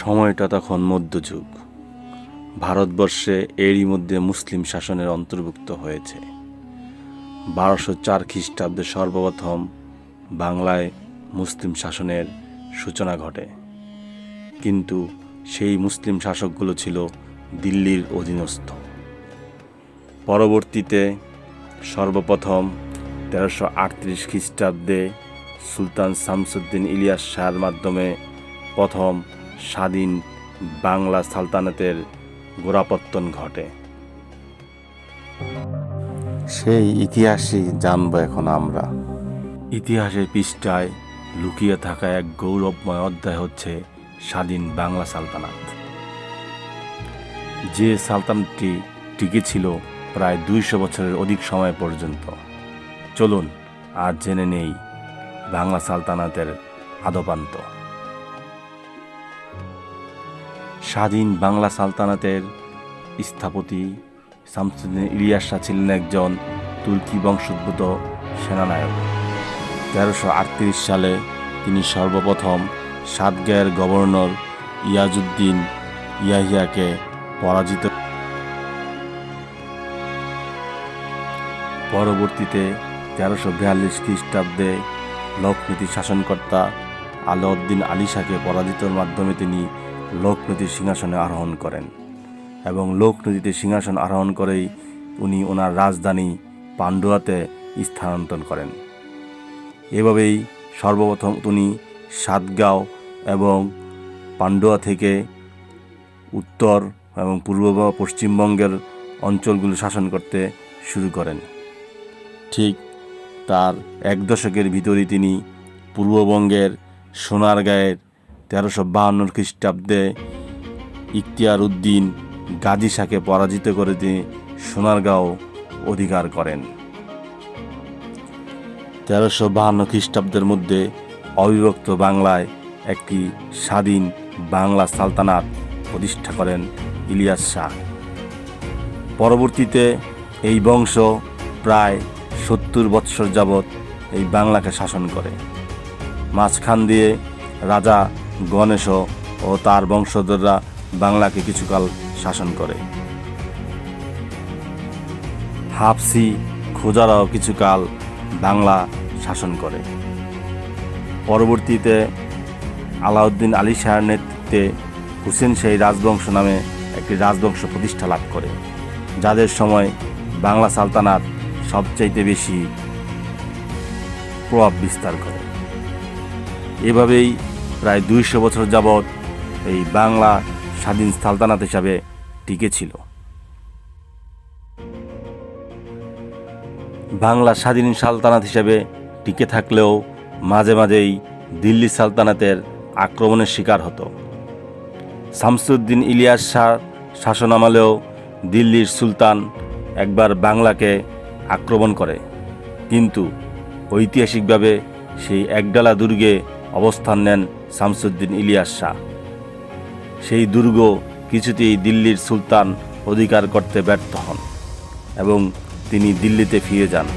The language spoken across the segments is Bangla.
সময়টা তখন মধ্যযুগ। ভারতবর্ষে এরই মধ্যে মুসলিম শাসনের অন্তর্ভুক্ত হয়েছে। বারোশো চার খ্রিস্টাব্দে সর্বপ্রথম বাংলায় মুসলিম শাসনের সূচনা ঘটে। কিন্তু সেই মুসলিম শাসকগুলো ছিল দিল্লির অধীনস্থ। পরবর্তীতে সর্বপ্রথম তেরোশো আটত্রিশ খ্রিস্টাব্দে সুলতান শামসুদ্দিন ইলিয়াস শাহর মাধ্যমে প্রথম স্বাধীন বাংলা সালতানাতের গোড়াপত্তন ঘটে। সেই ইতিহাসই জানব এখন আমরা। ইতিহাসের পৃষ্ঠায় লুকিয়ে থাকা এক গৌরবময় অধ্যায় হচ্ছে স্বাধীন বাংলা সালতানাত। যে সালতানাতটি টিকে ছিল প্রায় দুইশো বছরের অধিক সময় পর্যন্ত। চলুন আজ জেনে নেই বাংলা সালতানাতের আদপান্ত। স্বাধীন বাংলা সালতানাতের স্থপতি শামসুদ্দিন ইলিয়াস শাহ ছিলেন একজন তুর্কি বংশোদ্ভূত সেনানায়ক। তেরোশো আটত্রিশ সালে তিনি সর্বপ্রথম সাতগাঁয়ের গভর্নর ইয়াজুদ্দিন ইয়াহিয়াকে পরাজিত পরবর্তীতে তেরোশো বিয়াল্লিশ খ্রিস্টাব্দে লোকনীতি শাসনকর্তা আলাউদ্দিন আলী শাহকে পরাজিতর মাধ্যমে তিনি লোকনীতির সিংহাসনে আরোহণ করেন এবং লোকনীতিতে সিংহাসন আরোহণ করেই উনি ওনার রাজধানী পান্ডুয়াতে স্থানান্তর করেন। এভাবেই সর্বপ্রথম উনি সাতগাঁও এবং পান্ডুয়া থেকে উত্তর এবং পূর্ব পশ্চিমবঙ্গের অঞ্চলগুলো শাসন করতে শুরু করেন। ঠিক তার এক দশকের ভিতরে তিনি পূর্ববঙ্গের সোনারগাঁয়ের তেরোশো বাহান্ন খ্রিস্টাব্দে ইখতিয়ার উদ্দিন গাজী শাহকে পরাজিত করে তিনি সোনারগাঁও অধিকার করেন। তেরোশো বাহান্ন খ্রিস্টাব্দের মধ্যে অবিভক্ত বাংলায় একটি স্বাধীন বাংলা সালতানাত প্রতিষ্ঠা করেন ইলিয়াস শাহ। পরবর্তীতে এই বংশ প্রায় সত্তর বৎসর যাবৎ এই বাংলাকে শাসন করে। মাঝখান দিয়ে রাজা গণেশ ও তার বংশধররা বাংলাকে কিছুকাল শাসন করে। হাফসি, খোজারাও কিছুকাল বাংলা শাসন করে। পরবর্তীতে আলাউদ্দিন আলী শাহের নেতৃত্বে হুসেন শাহী রাজবংশ নামে একটি রাজবংশ প্রতিষ্ঠা লাভ করে, যাদের সময় বাংলা সালতানাত সবচাইতে বেশি প্রভাব বিস্তার করে। এভাবেই প্রায় দুইশো বছর যাবৎ এই বাংলা স্বাধীন সালতানাত হিসাবে টিকে ছিল। বাংলা স্বাধীন সালতানাত হিসাবে টিকে থাকলেও মাঝে মাঝেই দিল্লি সালতানাতের আক্রমণের শিকার হতো। শামসুদ্দিন ইলিয়াস শাহ শাসনামলেও দিল্লির সুলতান একবার বাংলাকে আক্রমণ করে। কিন্তু ঐতিহাসিকভাবে সেই একডালা দুর্গে অবস্থান নেন শামসুদ্দিন ইলিয়াস শাহ। সেই দুর্গ কিছুতেই দিল্লির সুলতান অধিকার করতে ব্যর্থ হন এবং তিনি দিল্লিতে ফিরে যান।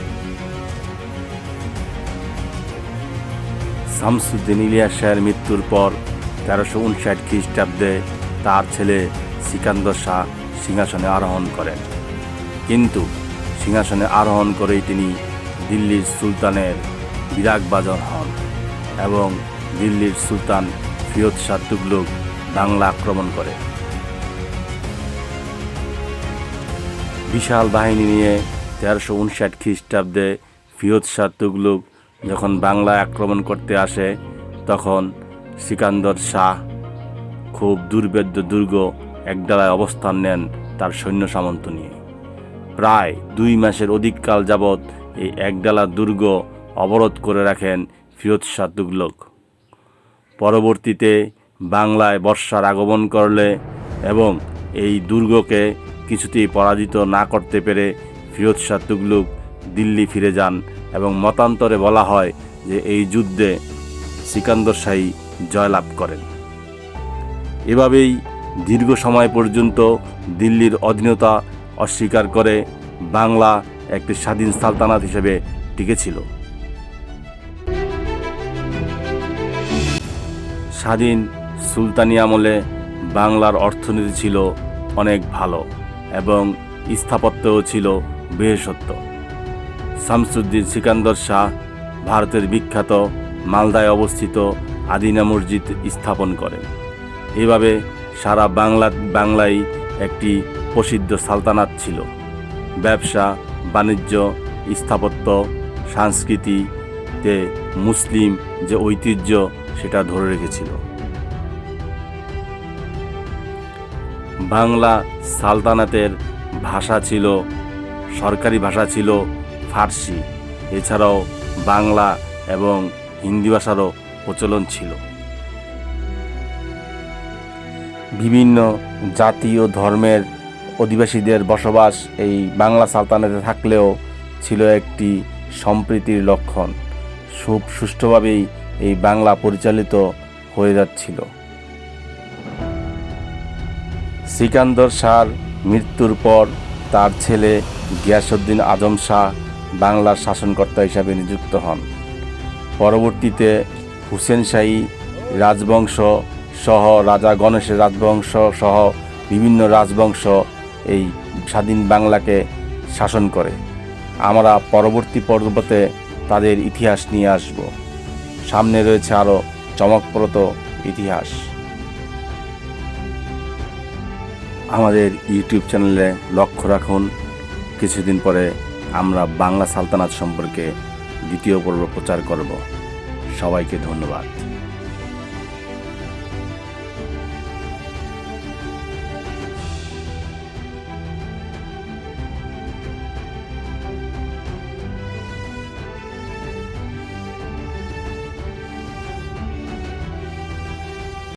শামসুদ্দিন ইলিয়াস শাহের মৃত্যুর পর তেরোশো উনষাট খ্রিস্টাব্দে তার ছেলে সিকান্দর শাহ সিংহাসনে আরোহণ করেন। কিন্তু সিংহাসনে আরোহণ করেই তিনি দিল্লির সুলতানের বিরাগবাজন হন এবং দিল্লির সুলতান ফিরোজ শাহ বাংলা আক্রমণ করে। বিশাল বাহিনী নিয়ে তেরোশো উনষাট খ্রিস্টাব্দে ফিরোজ শাহ যখন বাংলায় আক্রমণ করতে আসে, তখন সিকান্দর শাহ খুব দুর্বেদ্য দুর্গ একডালায় অবস্থান নেন তার সৈন্য সামন্ত নিয়ে। প্রায় দুই মাসের অধিককাল যাবৎ এই একডালা দুর্গ অবরোধ করে রাখেন ফিরোজ শাহ তুগলক। পরবর্তীতে বাংলায় বর্ষার আগমন করলে এবং এই দুর্গকে কিছুতেই পরাজিত না করতে পেরে ফিরোজ শাহ তুগলুক দিল্লি ফিরে যান এবং মতান্তরে বলা হয় যে এই যুদ্ধে সিকান্দর শাহী জয়লাভ করেন। এভাবেই দীর্ঘ সময় পর্যন্ত দিল্লির অধীনতা অস্বীকার করে বাংলা একটি স্বাধীন সালতানাত হিসেবে টিকেছিল স্বাধীন সুলতানি আমলে বাংলার অর্থনীতি ছিল অনেক ভালো এবং স্থাপত্যও ছিল বৃহস্পত্য শামসুদ্দিন সিকান্দর শাহ ভারতের বিখ্যাত মালদায় অবস্থিত আদিনা মসজিদ স্থাপন করেন। এভাবে সারা বাংলা, বাংলায় একটি প্রসিদ্ধ সালতানাত ছিল। ব্যবসা, বাণিজ্য, স্থাপত্য, সংস্কৃতিতে মুসলিম যে ঐতিহ্য সেটা ধরে রেখেছিল। বাংলা সালতানাতের ভাষা ছিল, সরকারি ভাষা ছিল ফার্সি। এছাড়াও বাংলা এবং হিন্দি ভাষারও প্রচলন ছিল। বিভিন্ন জাতি ও ধর্মের অধিবাসীদের বসবাস এই বাংলা সালতানাতে থাকলেও ছিল একটি সম্প্রীতির লক্ষণ। খুব সুষ্ঠুভাবেই এই বাংলা পরিচালিত হয়ে যাচ্ছিল। সিকান্দর শাহর মৃত্যুর পর তার ছেলে গিয়াসুদ্দিন আজম শাহ বাংলার শাসনকর্তা হিসাবে নিযুক্ত হন। পরবর্তীতে হুসেন শাহী রাজবংশ সহ রাজা গণেশের রাজবংশ সহ বিভিন্ন রাজবংশ এই স্বাধীন বাংলাকে শাসন করে। আমরা পরবর্তী পর্বতে তাদের ইতিহাস নিয়ে আসব। সামনে রয়েছে আরও চমকপ্রদ ইতিহাস। আমাদের ইউটিউব চ্যানেলে লক্ষ্য রাখুন, কিছুদিন পরে আমরা বাংলা সালতানাত সম্পর্কে দ্বিতীয় পর্ব প্রচার করব। সবাইকে ধন্যবাদ।